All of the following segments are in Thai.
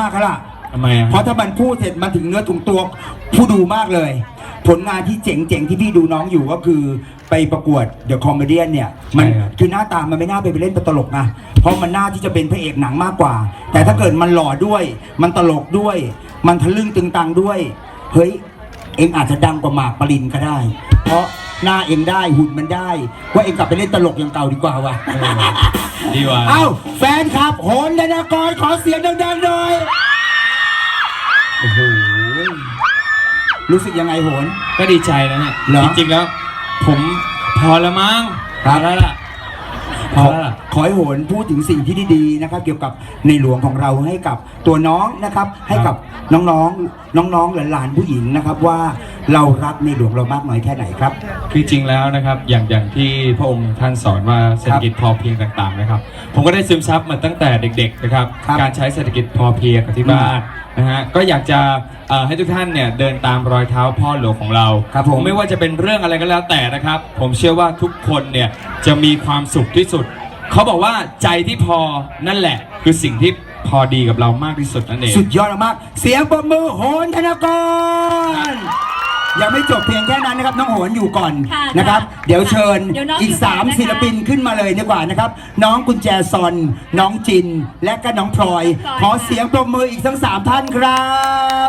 มากแล้วล่ะ ทำไมอะเพราะถ้ามันพูดเสร็จมันถึงเนื้อถึงตัวผู้ดูมากเลย ผลงานที่เจ๋งๆ ที่พี่ดูน้องอยู่ก็คือไปประกวดเดอะคอมเมดี้เนี่ยมันใช่ครับ คือหน้าตามันไม่น่าไปเล่นเป็นตลกนะเพราะมันน่าที่จะเป็นพระเอกหนังมากกว่า แต่ถ้าเกิดมันหล่อด้วย มันตลกด้วย มันทะลึ่งตึงตังด้วย เฮ้ย เองอาจจะดังกว่าหมากปรินก็ได้ เพราะหน้าเองได้หุ่นมันได้ ว่าเองกลับไปเล่นตลกอย่างเก่าดีกว่าว่ะดีกว่าเอ้าแฟนคลับโหนธนากรขอเสียงดังๆหน่อยโอ้โหรู้สึกยังไงโหน ก็ดีใจนะเนี่ยเหรอ จริงๆแล้ว ผมพอแล้วมั้งคพรับอแล้วล่ะพขออแล้วล่ะ ขอให้โหนพูดถึงสิ่งที่ดีๆนะครับ เกี่ยวกับในหลวงของเราให้กับตัวน้องนะครับ ให้กับน้องๆน้องๆหลานๆผู้หญิงนะครับว่า เรารักในหลวงเรามากน้อยแค่ไหนครับ คือจริงแล้วนะครับอย่างอย่างที่พระองค์ท่านสอนว่าเศรษฐกิจพอเพียงต่างๆนะครับ ผมก็ได้ซึมซับมาตั้งแต่เด็กๆนะครับครับการใช้เศรษฐกิจพอเพียงกับที่บ้านนะฮะก็อยากจะเอ่อให้ทุกท่านเนี่ยเดินตามรอยเท้าพ่อหลวงของเราครับผม ไม่ว่าจะเป็นเรื่องอะไรก็แล้วแต่นะครับ ผมเชื่อว่าทุกคนเนี่ยจะมีความสุขที่สุด เขาบอกว่าใจที่พอนั่นแหละ คือสิ่งที่พอดีกับเรามากที่สุดนั่นเอง สุดยอดมากๆเสียงปรบมือโหนธนากร ยังไม่จบเพียงแค่นั้นนะครับน้องโหนอยู่ก่อนค่ะนะครับ ค่ะเดี๋ยวเชิญเดี๋ยวน้องอีก อยู่ก่อนนะคะ 3 ศิลปินขึ้นมาเลยดีกว่านะครับ น้องกุญแจซอน น้องจิน และก็น้องพลอย ขอเสียงปรบมืออีกทั้งสามท่านครับ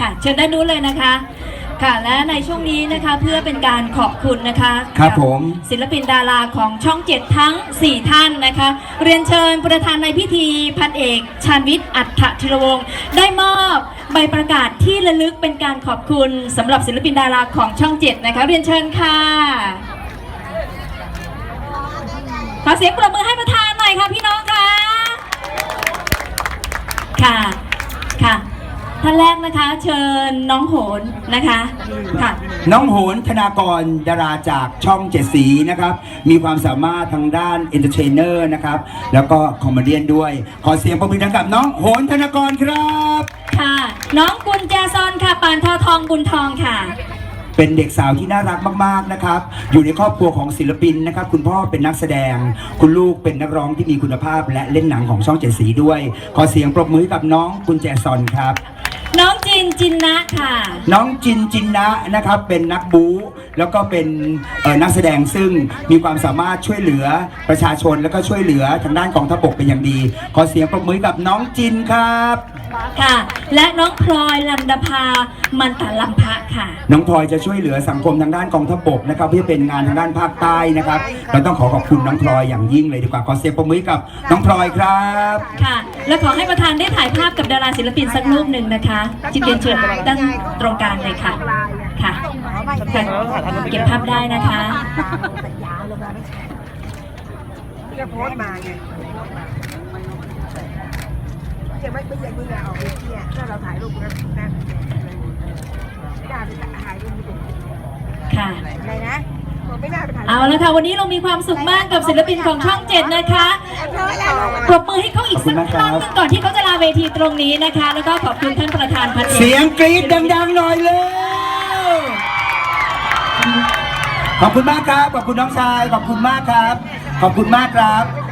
ค่ะเชิญด้านนู้นเลยนะคะ ค่ะและในช่วงนี้นะคะเพื่อเป็นการขอบคุณนะคะครับกับผม ศิลปินดาราของช่องเจ็ดทั้ง 4 ท่านนะคะ เรียนเชิญประธานในพิธีพันเอก ชาญวิทย์อัฏฐธิรวงศ์ได้มอบ ใบประกาศที่ระลึกเป็นการขอบคุณสำหรับศิลปินดาราของช่องเจ็ดนะคะ เรียนเชิญค่ะ ขอเสียงปรบมือให้ประธานหน่อยค่ะพี่น้องค่ะ ค่ะค่ะท่านแรกนะคะ เชิญน้องโหนนะคะค่ะ น้องโหนธนากรดาราจากช่องเจ็ดสีนะครับ มีความสามารถทางด้านเอนเตอร์เทนเนอร์นะครับ แล้วก็คอมเมดี้ด้วย ขอเสียงปรบมือดังกับน้องโหนธนากรครับ ค่ะ น้องกุญแจซอนค่ะ ปานทอทองบุญทองค่ะ เป็นเด็กสาวที่น่ารักมากๆนะครับ อยู่ในครอบครัวของศิลปินนะครับ คุณพ่อเป็นนักแสดง คุณลูกเป็นนักร้องที่มีคุณภาพ และเล่นหนังของช่องเจ็ดสีด้วย ขอเสียงปรบมือให้กับน้องกุญแจซอนครับ น้องจินจินนะค่ะ น้องจินจินนะนะครับเป็นนักบู๊แล้วก็เป็นเอ่อนักแสดงซึ่งมีความสามารถช่วยเหลือประชาชนแล้วก็ช่วยเหลือทางด้านกองทัพบกเป็นอย่างดี ขอเสียงปรบมือให้กับน้องจินครับ ค่ะ และน้องพลอยลันดภามันตะลัมพะค่ะ น้องพลอยจะช่วยเหลือสังคมทางด้านกองทัพบกนะครับเพื่อเป็นงานทางด้านภาคใต้นะครับ เราต้องขอขอบคุณน้องพลอยอย่างยิ่งเลยดีกว่าขอเสียงปรบมือให้กับน้องพลอยครับ ค่ะ และขอให้ประธานได้ถ่ายภาพกับดาราศิลปินสักรูปหนึ่งนะคะจิตเรียนเชิญด้านตรงกลางเลยค่ะ ค่ะค่ะเก็บภาพได้นะคะจะโพสต์มาไง จะไม่ไม่อย่างนี้ไงออกไปเที่ยถ้าเราถ่ายรูปกันนั่นไม่ได้ไปถ่ายรูปไม่ถูกค่ะอะไรนะผมไม่ได้ไปถ่ายรูปเอาละค่ะ วันนี้เรามีความสุขมากกับศิลปินของช่องเจ็ดนะคะเพราะอะไรปรบมือให้เขาอีกสักครั้งหนึ่งก่อนที่เขาจะลาเวทีตรงนี้นะคะ แล้วก็ขอบคุณท่านประธานพันเอกเสียงกรี๊ดดังๆหน่อยเลย ขอบคุณมากครับ ขอบคุณน้องชาย ขอบคุณมากครับ ขอบคุณมากครับ